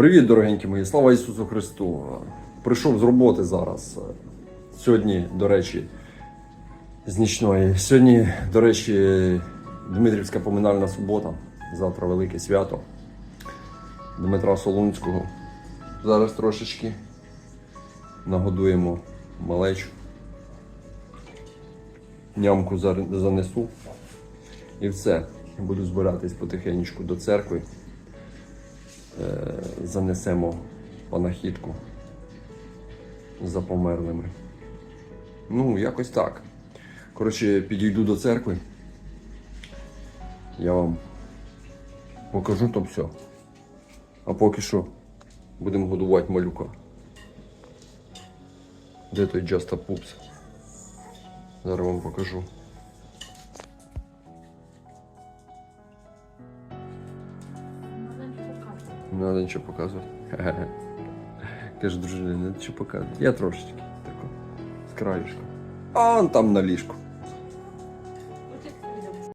Привіт, дорогенькі мої! Слава Ісусу Христу! Прийшов з роботи зараз. Сьогодні, до речі, з нічної. Сьогодні, до речі, Дмитрівська поминальна субота. Завтра велике свято Дмитра Солунського. Зараз трошечки нагодуємо малечу. Нямку занесу. І все. Буду збиратись потихеньку до церкви. Е, занесемо панахідку за померлими. Ну, якось так. Коротше, підійду до церкви. Я вам покажу то все. А поки що будемо годувати малюка. Де той a Poops? Зараз вам покажу. Не треба нічого показувати. Каже, дружина, не треба показувати. Я трошечки тако. З краюшка. А он там на ліжку.